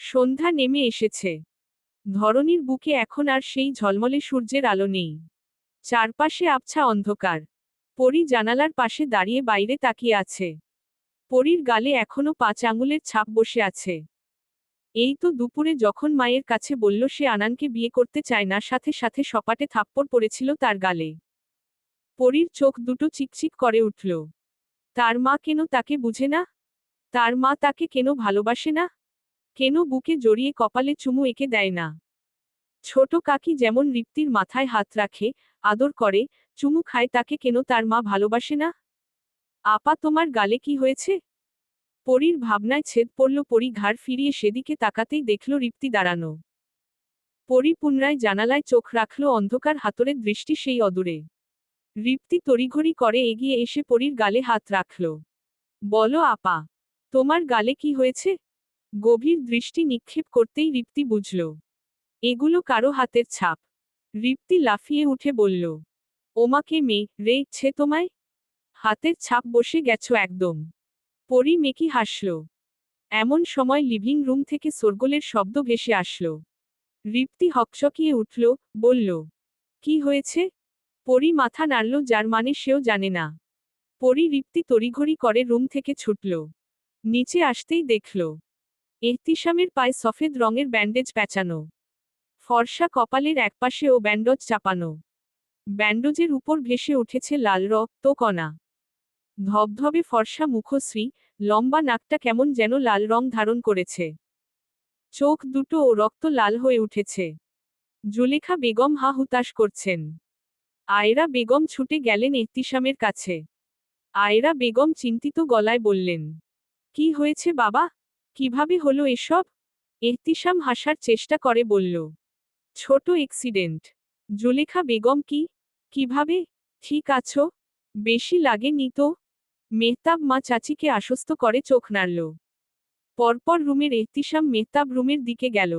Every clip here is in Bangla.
সন্ধ্যা নেমে এসেছে। ধরনীর বুকে এখন আর সেই ঝলমলে সূর্যের আলো নেই। চারপাশে আবছা অন্ধকার। পরী জানালার পাশে দাঁড়িয়ে বাইরে তাকিয়ে আছে। পরীর গালে এখনও পাঁচ আঙুলের ছাপ বসে আছে। এই তো দুপুরে যখন মায়ের কাছে বলল সে আনানকে বিয়ে করতে চায় না, সাথে সাথে সপাটে থাপ্পড় পড়েছিল তার গালে। পরীর চোখ দুটো চিকচিক করে উঠল। তার মা কেন তাকে বুঝে না? তার মা তাকে কেন ভালোবাসে না? কেন বুকে জড়িয়ে কপালে চুমু এঁকে দেয় না? ছোট কাকি যেমন রিপ্তির মাথায় হাত রাখে, আদর করে, চুমু খায় তাকে কেন তার মা ভালোবাসে না? আপা তোমার গালে কি হয়েছে? পরীর ভাবনায় ছেদ পড়ল, পরী ঘাড় ফিরিয়ে সেদিকে তাকাতেই দেখল রিপ্তি দাঁড়ানো। পরী পুনরায় জানালায় চোখ রাখল, অন্ধকার হাতরের দৃষ্টি সেই অদূরে। রিপ্তি তড়িঘড়ি করে এগিয়ে এসে পরীর গালে হাত রাখল। বলো আপা, তোমার গালে কি হয়েছে? গভীর দৃষ্টি নিক্ষেপ করতেই রিপ্তি বুঝল, এগুলো কারও হাতের ছাপ। রিপ্তি লাফিয়ে উঠে বলল, ওমাকে মে রে ছে তোমায়? হাতের ছাপ বসে গেছো একদম। পরি মেকি হাসল। এমন সময় লিভিং রুম থেকে সোরগোলের শব্দ ভেসে আসল। রিপ্তি হকচকিয়ে উঠল, বলল, কি হয়েছে? পরি মাথা নাড়ল, যার মানে সেও জানে না। পরি রিপ্তি তড়িঘড়ি করে রুম থেকে ছুটল। নিচে আসতেই দেখল এহতিসামের পায়ে সফেদ রঙের ব্যান্ডেজ প্যাঁচানো ফর্সা কপালের একপাশে ও ব্যান্ডজ চাপানো। ব্যান্ডজের উপর ভেসে উঠেছে লাল রক্ত কণা। ধবধবে ফর্সা মুখশ্রী, লম্বা নাকটা কেমন যেন লাল রং ধারণ করেছে। চোখ দুটো ও রক্ত লাল হয়ে উঠেছে। জুলেখা বেগম হা হুতাশ করছেন। আয়রা বেগম ছুটে গেলেন এহতিসামের কাছে। আয়রা বেগম চিন্তিত গলায় বললেন, কি হয়েছে বাবা? কীভাবে হলো এসব? এহতিসাম হাসার চেষ্টা করে বলল। ছোট এক্সিডেন্ট জুলেখা বেগম কি? কীভাবে? ঠিক আছো? বেশি লাগেনি তো? মেহতাব মা চাচিকে আশ্বস্ত করে চোখ নাড়ল। পরপর রুমের এহতিসাম মেহতাব রুমের দিকে গেল।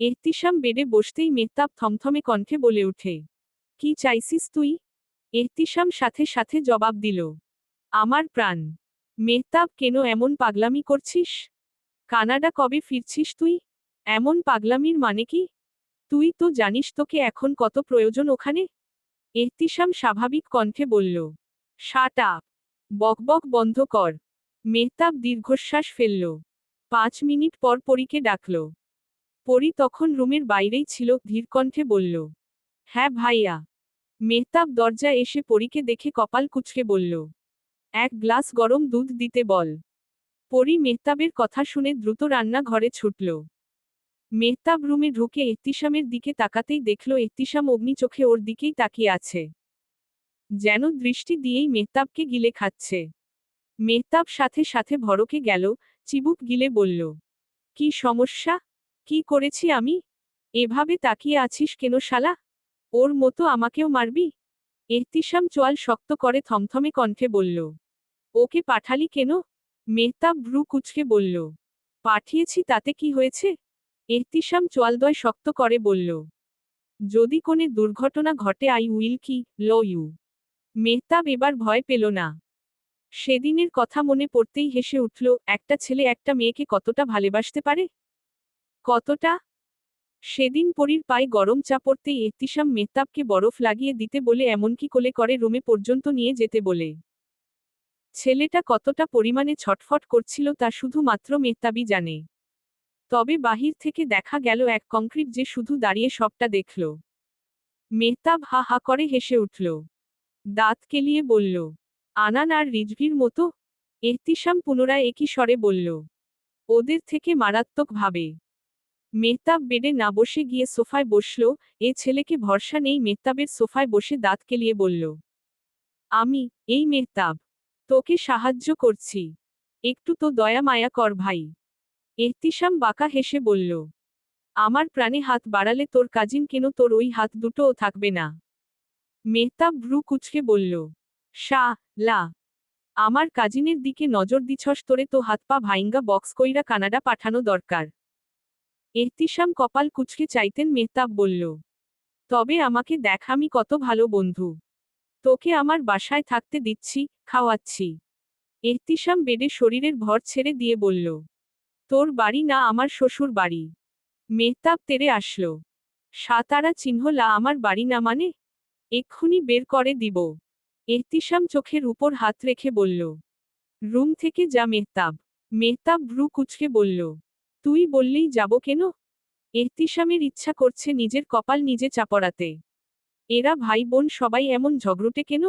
এহতিসাম বেডে বসতেই মেহতাব থমথমে কণ্ঠে বলে উঠে কি চাইছিস তুই? এহতিসাম সাথে সাথে জবাব দিল, আমার প্রাণ। মেহতাব, কেন এমন পাগলামি করছিস? কানাডা কবে ফিরছিস তুই? এমন পাগলামির মানে কি? তুই তো জানিস তোকে এখন কত প্রয়োজন ওখানে? এহতিসাম স্বাভাবিক কণ্ঠে বলল, শাট আপ। বকবক বন্ধ কর। মেহতাব দীর্ঘশ্বাস ফেলল। পাঁচ মিনিট পর পরীকে ডাকল। পরি তখন রুমের বাইরেই ছিল, ধীর কণ্ঠে বলল হ্যাঁ ভাইয়া। মেহতাব দরজা এসে পরীকে দেখে কপাল কুচকে বলল, এক গ্লাস গরম দুধ দিতে বল। পরি মেহতাবের কথা শুনে দ্রুত রান্না ঘরে ছুটল। মেহতাব রুমে ঢুকে এহতিসামের দিকে তাকাতেই দেখল এহতিসাম অগ্নি চোখে ওর দিকেই তাকিয়ে আছে। যেন দৃষ্টি দিয়েই মেহতাবকে গিলে খাচ্ছে। মেহতাব সাথে সাথে ভরকে গেল, চিবুক গিলে বলল, কি সমস্যা? কি করেছি আমি? এভাবে তাকিয়ে আছিস কেন শালা? ওর মতো আমাকেও মারবি? এহতিসাম চোয়াল শক্ত করে থমথমে কণ্ঠে বলল, ওকে পাঠালি কেন? মেহতাব ভ্রু কুচকে বলল, পাঠিয়েছি, তাতে কি হয়েছে? এহতিসাম চোয়ালদয় শক্ত করে বলল, যদি কোনে দুর্ঘটনা ঘটে, আই উইল কি, ল ইউ। মেহতাব এবার ভয় পেল না। সেদিনের কথা মনে পড়তেই হেসে উঠল, একটা ছেলে একটা মেয়েকে কতটা ভালোবাসতে পারে? কতটা? সেদিন পরীর পায়ে গরম চা পড়তেই এহতিসাম মেহতাবকে বরফ লাগিয়ে দিতে বলে, এমনকি কোলে করে রুমে পর্যন্ত নিয়ে যেতে বলে। ছেলেটা কতটা পরিমাণে ছটফট করছিল তা শুধুমাত্র মেহতাবই জানে। তবে বাহির থেকে দেখা গেল এক কংক্রিট যে শুধু দাঁড়িয়ে সবটা দেখল। মেহতাব হা হা করে হেসে উঠল। দাঁত কেলিয়ে বলল, আনান আর রিজভির মতো? এহতিসাম পুনরায় একই স্বরে বলল, ওদের থেকে মারাত্মক ভাবে। মেহতাব বেডে না বসে গিয়ে সোফায় বসল, এ ছেলেকে ভরসা নেই মেহতাবের সোফায় বসে দাঁত কেলিয়ে বলল, আমি, এই মেহতাব। তোকে সাহায্য করছি। একটু তো দয়া মায়া কর ভাই। এহতিসাম বাঁকা হেসে বলল, আমার প্রাণে হাত বাড়ালে তোর কাজিন কেন তোর ওই হাত দুটোও থাকবে না? মেহতাব ভ্রু কুচকে বলল শা লা। আমার কাজিনের দিকে নজর দিছস, তোরে তো হাত পা ভাইঙ্গা বক্স কইরা কানাডা পাঠানো দরকার। এহতিসাম কপাল কুচকে চাইতেন মেহতাব বলল, তবে আমাকে দেখ, আমি কত ভালো বন্ধু। তোকে আমার বাসায় থাকতে দিচ্ছি, খাওয়াচ্ছি। এহতিসাম বেডে শরীরের ভর ছেড়ে দিয়ে বলল, তোর বাড়ি না আমার শ্বশুর বাড়ি। মেহতাব তেরে আসলো। সাতারা চিহ্নলা আমার বাড়ি না মানে? এক্ষুনি বের করে দিব। এহতিসাম চোখের উপর হাত রেখে বলল, রুম থেকে যা মেহতাব। মেহতাব ভ্রু কুচকে বলল, তুই বললেই যাব কেন? এহতিসামের ইচ্ছা করছে নিজের কপাল নিজে চাপড়াতে। এরা ভাই বোন সবাই এমন ঝগড়ুটে কেন?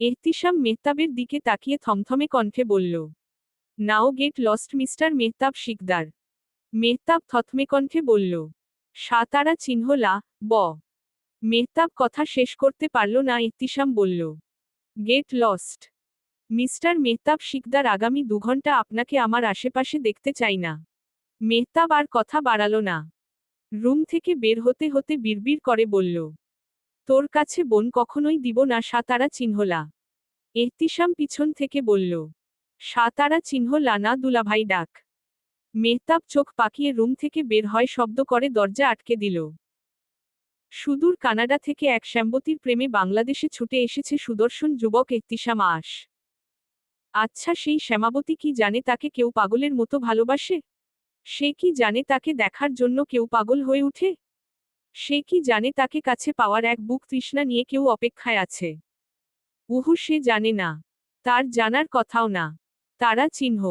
এহতিসাম মেহতাবের দিকে তাকিয়ে থমথমে কণ্ঠে বলল, now get lost, mister Mehtab Shikdar. Mehtab থতমে কণ্ঠে বলল, সাতারা চিহ্নলা ব। মেহতাব কথা শেষ করতে পারল না ইত্তিসাম বলল, get lost. Mister Mehtab Shikdar আগামী দুঘন্টা আপনাকে আমার আশেপাশে দেখতে চাই না। মেহতাব আর কথা বাড়াল না। রুম থেকে বের হতে হতে বিড়বিড় করে বলল তোর কাছে বোন কখনোই দিব না, সাতারা চিহ্নলা এহতিসাম পিছন থেকে বলল, সাতারা চিহ্নলা না দুলাভাই ডাক। মেহতাব চোখ পাকিয়ে রুম থেকে বের হয়, শব্দ করে দরজা আটকে দিল। সুদূর কানাডা থেকে এক শ্যাম্বতীর প্রেমে বাংলাদেশে ছুটে এসেছে সুদর্শন যুবক এহতিসাম আশ। আচ্ছা সেই শ্যামাবতী কি জানে তাকে কেউ পাগলের মতো ভালোবাসে? সে কি জানে তাকে দেখার জন্য কেউ পাগল হয়ে উঠে? সে কি জানে তাকে কাছে পাওয়ার এক বুক তৃষ্ণা নিয়ে কেউ অপেক্ষায় আছে। উহু, সে জানে না। তার জানার কথাও না। তারা চিহ্ন।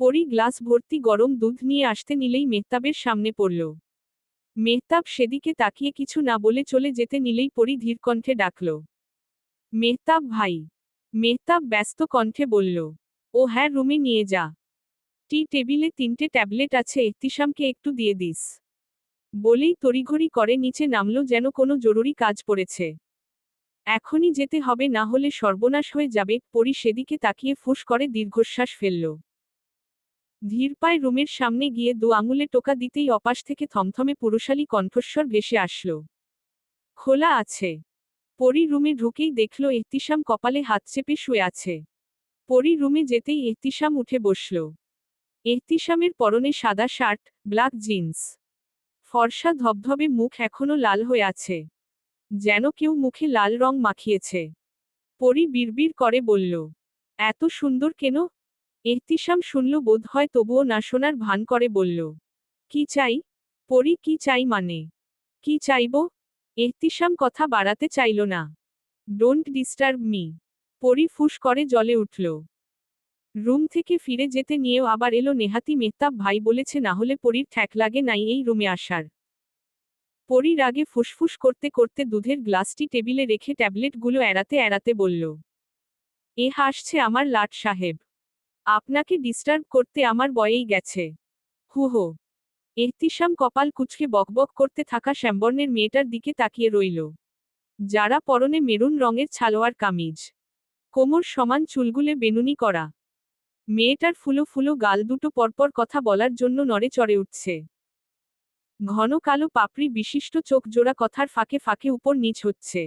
পরি গ্লাস ভর্তি গরম দুধ নিয়ে আসতে নিলেই মেহতাবের সামনে পড়ল। মেহতাব সেদিকে তাকিয়ে কিছু না বলে চলে যেতে নিলেই পরি ধীর কণ্ঠে ডাকল। মেহতাব ভাই। মেহতাব ব্যস্ত কণ্ঠে বলল, ও হ্যাঁ রুমে নিয়ে যা। টি টেবিলে তিনটে ট্যাবলেট আছে, এহতিসামকে একটু দিয়ে দিস। বলেই তড়িঘড়ি করে নিচে নামল যেন কোনো জরুরি কাজ পড়েছে। এখনই যেতে হবে না হলে সর্বনাশ হয়ে যাবে, পরি সেদিকে তাকিয়ে ফুস করে দীর্ঘশ্বাস ফেলল। ধীরপায় রুমের সামনে গিয়ে দু আঙুলে টোকা দিতেই অপাশ থেকে থমথমে পুরুষালী কণ্ঠস্বর ভেসে আসলো। খোলা আছে। পরি রুমে ঢুকেই দেখল এহতিসাম কপালে হাত চেপে শুয়ে আছে। পরি রুমে যেতেই এহতিসাম উঠে বসল। এহতিসামের পরনে সাদা শার্ট, ব্ল্যাক জিন্স। ফর্সা ধবধবে মুখ এখনও লাল হয়ে আছে। যেন কেউ মুখে লাল রং মাখিয়েছে। পরি বিড়বিড় করে বলল, এত সুন্দর কেন? এহতিসাম শুনল বোধ হয় তবুও না শোনার ভান করে বলল, কি চাই? পরি কি চাই মানে? কি চাইব? এহতিসাম কথা বাড়াতে চাইল না। ডোন্ট ডিস্টার্ব মি পরি ফুস করে জলে উঠল। রুম থেকে ফিরে যেতে নিয়েও আবার এলো নেহাতি মেহতাব ভাই বলেছে, না হলে পরীর ঠ্যাক লাগে নাই এই রুমে আসার। পরীর আগে ফুসফুস করতে করতে দুধের গ্লাসটি টেবিলে রেখে ট্যাবলেটগুলো এড়াতে এড়াতে বলল, এ হাসছে আমার লাট সাহেব। আপনাকে ডিস্টার্ব করতে আমার বয়েই গেছে। হু, হো কপাল কুচকে বকবক করতে থাকা শ্যামবর্ণের মেয়েটার দিকে তাকিয়ে রইল। যারা পরনে মেরুন রঙের ছালোয়ার কামিজ, কোমর সমান চুলগুলে বেনুনি করা। মেয়েটার ফুলো ফুলো গাল দুটো পরপর কথা বলার জন্য নড়ে চড়ে উঠছে। ঘন কালো পাপড়ি বিশিষ্ট চোখ জোড়া কথার ফাঁকে ফাঁকে উপর নিচ হচ্ছে।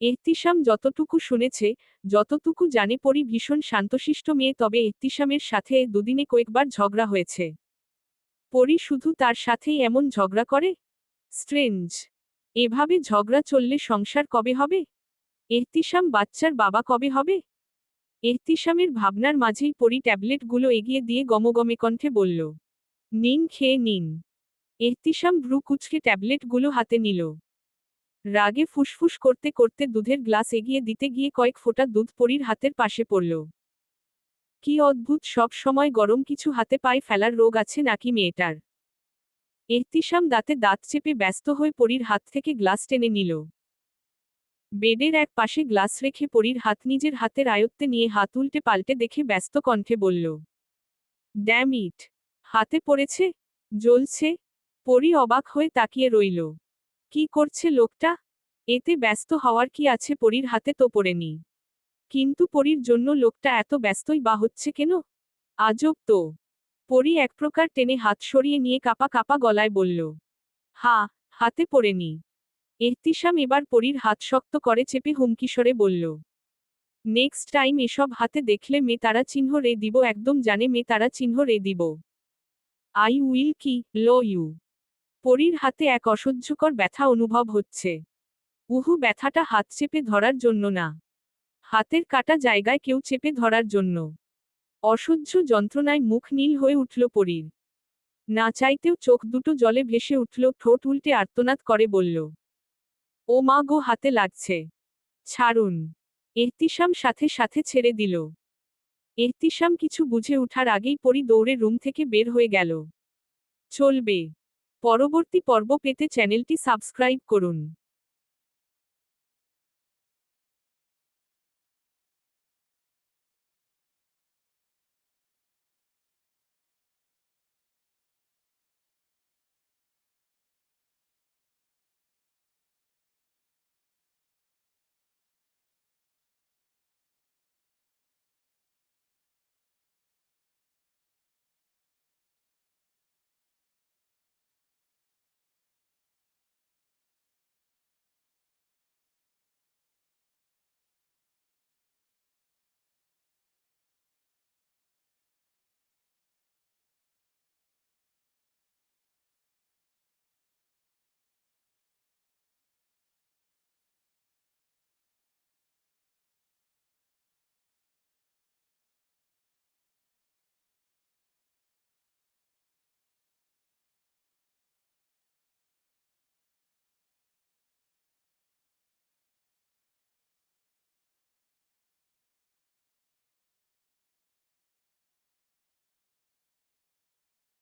এহতিসাম যতটুকু শুনেছে, যতটুকু জানে পরি ভীষণ শান্তশিষ্ট মেয়ে তবে এহতিসামের সাথে দুদিনে কয়েকবার ঝগড়া হয়েছে। পরি শুধু তার সাথেই এমন ঝগড়া করে? স্ট্রেঞ্জ। এভাবে ঝগড়া চললে সংসার কবে হবে? এহতিসাম বাচ্চার বাবা কবে হবে? এহতিসামের ভাবনার মাঝেই পরি ট্যাবলেটগুলো এগিয়ে দিয়ে গমগমে কণ্ঠে বলল, নিন, খেয়ে নিন। এহতিসাম ভ্রু কুচকে ট্যাবলেটগুলো হাতে নিল। রাগে ফুসফুস করতে করতে দুধের গ্লাস এগিয়ে দিতে গিয়ে কয়েক ফোঁটা দুধ পরির হাতের পাশে পড়ল। কি অদ্ভুত, সব সময় গরম কিছু হাতে পায়ে ফেলার রোগ আছে নাকি মেয়েটার? এহতিসাম দাঁতে দাঁত চেপে ব্যস্ত হয়ে পরির হাত থেকে গ্লাস টেনে নিল। বেডের এক পাশে গ্লাস রেখে পরির হাত নিজের হাতের আয়ত্তে নিয়ে হাত উল্টে পাল্টে দেখে ব্যস্ত কণ্ঠে বলল, ড্যাম ইট, হাতে পড়েছে, জ্বলছে। পরি অবাক হয়ে তাকিয়ে রইল, কি করছে লোকটা? এতে ব্যস্ত হওয়ার কি আছে পরীর হাতে তো পড়েনি। কিন্তু পরীর জন্য লোকটা এত ব্যস্তই বা হচ্ছে কেন? আজব তো। পরি এক প্রকার টেনে হাত সরিয়ে নিয়ে কাপা কাপা গলায় বলল, হা, হাতে পড়েনি। এহতিসাম এবার পরীর হাত শক্ত করে চেপে হুমকিস্বরে বলল, নেক্সট টাইম এসব হাতে দেখলে মে তারা চিহ্ন রে দিব, একদম জানে মে তারা চিহ্ন রে দিব। আই উইল কি, ল ইউ। পরীর হাতে এক অসহ্যকর ব্যথা অনুভব হচ্ছে। উহু, ব্যথাটা হাত চেপে ধরার জন্য না। হাতের কাটা জায়গায় কেউ চেপে ধরার জন্য। অসহ্য যন্ত্রণায় মুখ নীল হয়ে উঠল পরীর। না চাইতেও চোখ দুটো জলে ভেসে উঠল, ঠোঁট উল্টে আর্তনাদ করে বলল ও মা গো হাতে লাগছে। ছাড়ুন। এহতিসাম সাথে সাথে ছেড়ে দিল। এহতিসাম কিছু বুঝে ওঠার আগেই পরি দৌড়ে রুম থেকে বের হয়ে গেল। চলবে। পরবর্তী পর্ব পেতে চ্যানেলটি সাবস্ক্রাইব করুন।